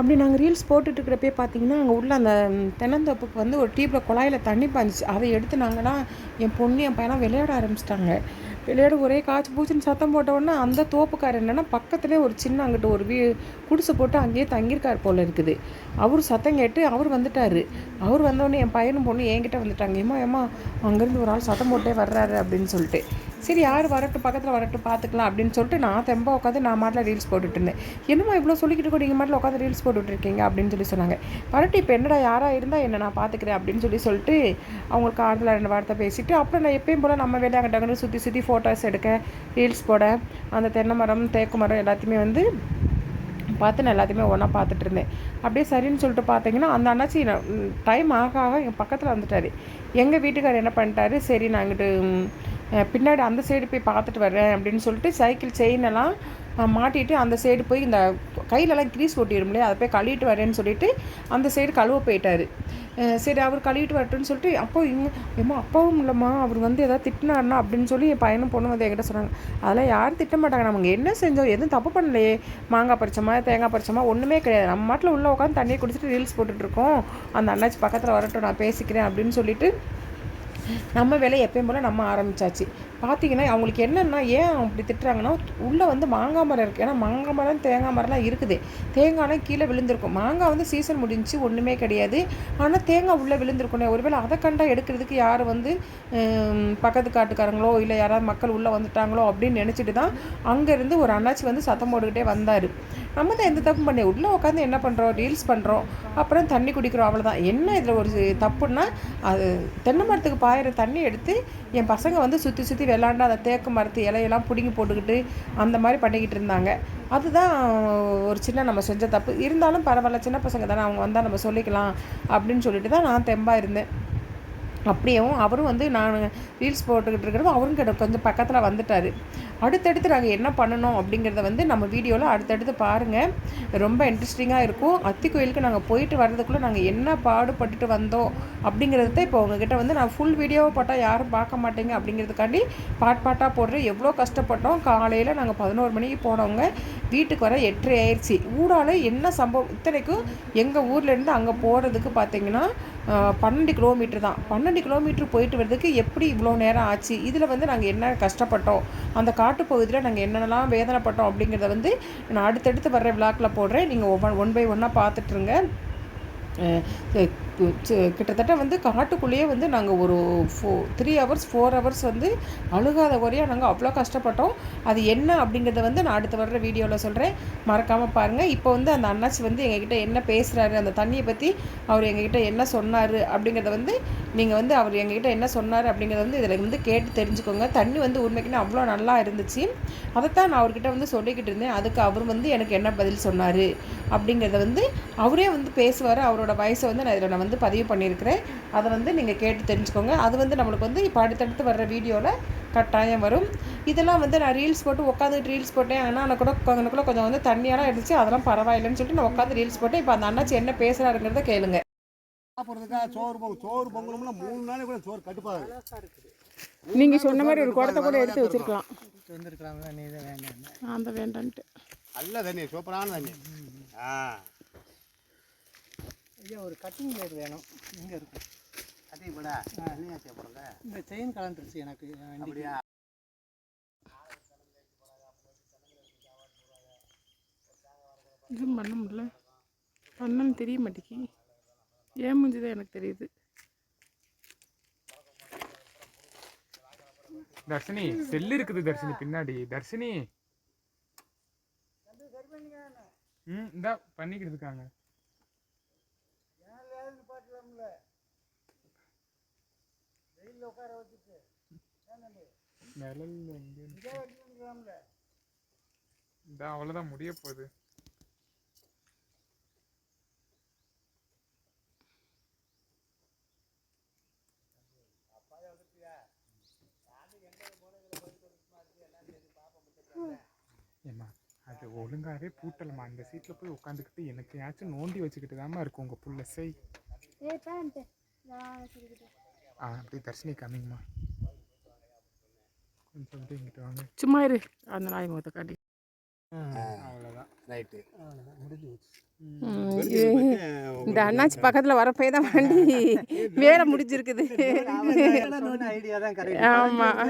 அப்படி நாங்கள் ரீல்ஸ் போட்டுட்ருக்கிறப்பே பார்த்தீங்கன்னா அங்கே உள்ள அந்த தென்னந்தோப்புக்கு வந்து ஒரு டீப்பில் குழாயில் தண்ணி பாஞ்சிச்சு அதை எடுத்து நாங்கள்னா என் பொண்ணு என் பையனா விளையாட ஆரம்பிச்சிட்டாங்க. விளையாட ஒரே காய்ச்சி பூச்சின்னு சத்தம் போட்ட உடனே அந்த தோப்புக்காரர் என்னென்னா பக்கத்துலேயே ஒரு சின்ன அங்கிட்ட ஒரு வீ குடிசை போட்டு அங்கேயே தங்கியிருக்கார் போல் இருக்குது. அவர் சத்தம் கேட்டு அவர் வந்துட்டார். அவர் வந்தோடனே என் பையனும் பொண்ணு என்கிட்ட வந்துட்டாங்க. ஏமா ஏமா அங்கேருந்து ஒரு ஆள் சத்தம் போட்டே வர்றாரு அப்படின்னு சொல்லிட்டு. சரி யார் வரட்டும் பக்கத்தில் வரட்டும் பார்த்துக்கலாம் அப்படின்னு சொல்லிட்டு நான் தெம்ப உட்காந்து நான் மாட்டில் ரீல்ஸ் போட்டுட்டு இருந்தேன். என்னம்மா இவ்வளோ சொல்லிக்கிட்டு இருக்கோம் நீங்கள் மாட்டில் உட்காந்து ரீல்ஸ் போட்டுட்டு இருக்கீங்க அப்படின்னு சொல்லி சொன்னாங்க. வரட்டு இப்போ என்னடா யாராக இருந்தால் என்ன நான் பார்த்துக்கிறேன் அப்படின்னு சொல்லி சொல்லிட்டு அவங்களுக்கு ஆறுதல் ரெண்டு வார்த்தை பேசிட்டு அப்புறம் நான் எப்பயும் போல் நம்ம வேலையை அங்கிட்ட சுற்றி சுற்றி ஃபோட்டோஸ் எடுக்க ரீல்ஸ் போட அந்த தென்னை மரம் தேக்கு மரம் எல்லாத்தையுமே வந்து பார்த்து நான் எல்லாத்தையுமே ஒன்றா பார்த்துட்டு இருந்தேன். அப்படியே சரின்னு சொல்லிட்டு பார்த்தீங்கன்னா அந்த அண்ணாச்சி டைம் ஆக ஆக எங்கள் பக்கத்தில் வந்துட்டார். எங்கள் வீட்டுக்காரர் என்ன பண்ணிட்டாரு சரி நான் இங்கிட்டு பின்னாடி அந்த சைடு போய் பார்த்துட்டு வரேன் அப்படின்னு சொல்லிட்டு சைக்கிள் செயினெல்லாம் மாட்டிட்டு அந்த சைடு போய் இந்த கையிலலாம் கிரீஸ் ஒட்டிடும் அதை போய் கழுவிட்டு வரேன்னு சொல்லிட்டு அந்த சைடு கழுவ போயிட்டார். சரி அவர் கழுவிட்டு வரட்டுன்னு சொல்லிட்டு அப்போ இவங்க ஏம்மா அப்பாவும் இல்லைம்மா அவர் வந்து எதாவது திட்டினாருனா அப்படின்னு சொல்லி என் பையனும் பொண்ணு வந்து என்கிட்ட சொன்னாங்க. அதெல்லாம் யாரும் திட்ட மாட்டாங்க. நம்ம என்ன செஞ்சோம்? எதுவும் தப்பு பண்ணலையே. மாங்காய் பறிச்சோமா தேங்காய் பறிச்சோமா ஒன்றுமே கிடையாது. நம்ம மாட்டில் உள்ளே உட்காந்து தண்ணியை குடிச்சிட்டு ரீல்ஸ் போட்டுட்ருக்கோம் அந்த அண்ணாச்சி பக்கத்தில் வரட்டும் நான் பேசிக்கிறேன் அப்படின்னு சொல்லிட்டு நம்ம வேலையை எப்பயும் போல் நம்ம ஆரம்பிச்சாச்சு. பார்த்தீங்கன்னா அவங்களுக்கு என்னென்னா ஏன் அப்படி திட்டுறாங்கன்னா உள்ளே வந்து மாங்காய் மரம் இருக்குது ஏன்னா மாங்காய் மரம் தேங்காய் மரம்லாம் இருக்குது. தேங்காய்லாம் கீழே விழுந்திருக்கும். மாங்காய் வந்து சீசன் முடிஞ்சு ஒன்றுமே கிடையாது. ஆனால் தேங்காய் உள்ளே விழுந்திருக்கணும் ஒருவேளை அதை கண்டா எடுக்கிறதுக்கு யார் வந்து பக்கத்து காட்டுக்காரங்களோ இல்லை யாராவது மக்கள் உள்ளே வந்துட்டாங்களோ அப்படின்னு நினச்சிட்டு தான் அங்கேருந்து ஒரு அண்ணாச்சி வந்து சத்தம் போட்டுக்கிட்டே வந்தார். நம்ம தான் எந்த தப்பும் பண்ணி உள்ளே உட்காந்து என்ன பண்ணுறோம் ரீல்ஸ் பண்ணுறோம் அப்புறம் தண்ணி குடிக்கிறோம். அவ்வளோதான் என்ன இதில் ஒரு தப்புன்னா அது தென்னை மரத்துக்கு பாயிற தண்ணி எடுத்து என் பசங்க வந்து சுற்றி சுற்றி விளாண்டு அந்த தேக்கு மரத்து இலையெல்லாம் பிடுங்கி போட்டுக்கிட்டு அந்த மாதிரி பண்ணிக்கிட்டு இருந்தாங்க. அதுதான் ஒரு சின்ன நம்ம செஞ்ச தப்பு. இருந்தாலும் பரவாயில்ல. சின்ன பசங்க தானே. அவங்க வந்தால் நம்ம சொல்லிக்கலாம் அப்படின்னு சொல்லிட்டு தான் நான் தெம்பாக இருந்தேன். அப்படியேவும் அவரும் வந்து நான் ரீல்ஸ் போட்டுக்கிட்டு இருக்கிறப்ப அவரும் கிட்ட கொஞ்சம் பக்கத்தில் வந்துட்டார். அடுத்தடுத்து நாங்கள் என்ன பண்ணணும் அப்படிங்கிறத வந்து நம்ம வீடியோவில் அடுத்தடுத்து பாருங்கள் ரொம்ப இன்ட்ரெஸ்டிங்காக இருக்கும். அத்தி கோயிலுக்கு நாங்கள் போயிட்டு வர்றதுக்குள்ளே நாங்கள் என்ன பாடுபட்டுட்டு வந்தோம் அப்படிங்கிறத இப்போ உங்ககிட்ட வந்து நான் ஃபுல் வீடியோவை போட்டால் யாரும் பார்க்க மாட்டேங்க அப்படிங்கிறதுக்காண்டி பாட் பாட்டாக போடுறேன். எவ்வளோ கஷ்டப்பட்டோம். காலையில் நாங்கள் பதினோரு மணிக்கு போனவங்க. வீட்டுக்கு வர எட்டரை ஆயிடுச்சு ஊடால என்ன சம்பவம்? இத்தனைக்கும் எங்கள் ஊர்லேருந்து அங்கே போகிறதுக்கு பார்த்தீங்கன்னா பன்னெண்டு கிலோமீட்டர் தான். பன்னெண்டு கிலோமீட்டர் போயிட்டு வர்றதுக்கு எப்படி இவ்வளோ நேரம் ஆச்சு? இதில் வந்து நாங்கள் என்ன கஷ்டப்பட்டோம்? அந்த காட்டுப்பகுதியில் நாங்கள் என்னென்னலாம் வேதனைப்பட்டோம் அப்படிங்கிறத வந்து நான் அடுத்தடுத்து வர்ற விழாக்கில் போடுறேன். நீங்கள் ஒவ்வொன் ஒன் பை ஒன்னாக பார்த்துட்ருங்க கிட்டத்தட்ட வந்து காட்டுக்குள்ளேயே வந்து நாங்கள் ஒரு ஃபோ த்ரீ ஹவர்ஸ் ஃபோர் ஹவர்ஸ் வந்து அழுகாத குறையாக நாங்கள் அவ்வளோ கஷ்டப்பட்டோம். அது என்ன அப்படிங்கிறத வந்து நான் அடுத்து வர்ற வீடியோவில் சொல்கிறேன் மறக்காமல் பாருங்கள் இப்போ வந்து அந்த அண்ணாச்சி வந்து எங்ககிட்ட என்ன பேசுகிறாரு அந்த தண்ணியை பற்றி அவர் எங்ககிட்ட என்ன சொன்னார் அப்படிங்கிறத வந்து நீங்கள் வந்து அவர் எங்ககிட்ட என்ன சொன்னார் அப்படிங்கிறத வந்து இதில் வந்து கேட்டு தெரிஞ்சுக்கோங்க. தண்ணி வந்து உண்மைக்குன்னு அவ்வளோ நல்லா இருந்துச்சு. அதைத்தான் நான் அவர்கிட்ட வந்து சொல்லிக்கிட்டு இருந்தேன். அதுக்கு அவர் வந்து எனக்கு என்ன பதில் சொன்னார் அப்படிங்கிறத வந்து அவரே வந்து பேசுவார். அவரோட வயசை வந்து நான் இதில் நான் வந்து பதிவு பண்ணியிருக்கிறேன். அதை வந்து நீங்கள் கேட்டு தெரிஞ்சுக்கோங்க. அது வந்து நம்மளுக்கு வந்து இப்போ அடுத்தடுத்து வர்ற வீடியோவில் கட்டாயம் வரும். இதெல்லாம் வந்து நான் ரீல்ஸ் போட்டு உட்காந்துட்டு ரீல்ஸ் போட்டேன். ஆனால் எனக்கு கூட எனக்குள்ள கொஞ்சம் வந்து தண்ணியெல்லாம் இருந்துச்சு அதெல்லாம் பரவாயில்லைன்னு சொல்லிட்டு நான் உட்காந்து ரீல்ஸ் போட்டேன். இப்போ அந்த அண்ணாச்சி என்ன பேசுகிறாருங்கிறத கேளுங்க. சாப்பிட்றதுக்கா சோறு பொங்கல் சோறு பொங்கலும்னா மூணு நாளைக்கு கூட சோறு கட்டுப்பாடு. நீங்கள் சொன்ன மாதிரி ஒரு குடத்தை கூட எடுத்து வச்சிருக்கலாம். வந்திருக்கலாம்ல நீ தான் வேண்டாம். அந்த வேண்டான்ட்டு. நல்ல தண்ணி சூப்பரான தண்ணி ஆ. ஐயா ஒரு கட்டிங் பிளேட் வேணும். எங்கே இருக்கும் கட்டி போடா தண்ணியா சாப்பிட்றத இந்த செயின் கலந்துருச்சு எனக்கு. அப்படியா? இதுவும் பண்ண முடியல. பண்ணன்னு தெரிய மாட்டேங்கி ஏன் மூஞ்சி தான் எனக்கு தெரியுது. தர்ஷினி செல்லு இருக்குது தர்ஷினி பின்னாடி. தர்ஷினி. ம் இந்தா பண்ணிக்கிட்டு இருக்காங்க. நிழல்ல எங்க இருக்கு? இந்தா அவ்வளோதான் முடிய போகுது. ஏம்மா அது ஒழுங்காவே பூட்டலம்மா. அந்த சீட்டில் போய் உட்காந்துக்கிட்டு எனக்கு ஏதாச்சும் நோண்டி வச்சுக்கிட்டு தாம்மா இருக்கும் உங்கள் புள்ள. செய். ஏய் பேண்ட் நான் சொல்லிக்கிட்டேன் ஆ அப்படியே தர்ஷினி கம்மிங்கம்மா கொஞ்சம் அப்படியே இங்கிட்டு வாங்க. சும்மா இரு. அந்த நாய் முகத்தை காட்டி. அவ்வளோதான் ரைட்டு. அவ்வளோதான் முடிஞ்சு இந்த அண்ணாச்சி பக்கத்தில் வரப்போய் தான் வண்டி. வேலை முடிஞ்சிருக்குது. ஐடியா தான் கரெக்ட் ஆமாம்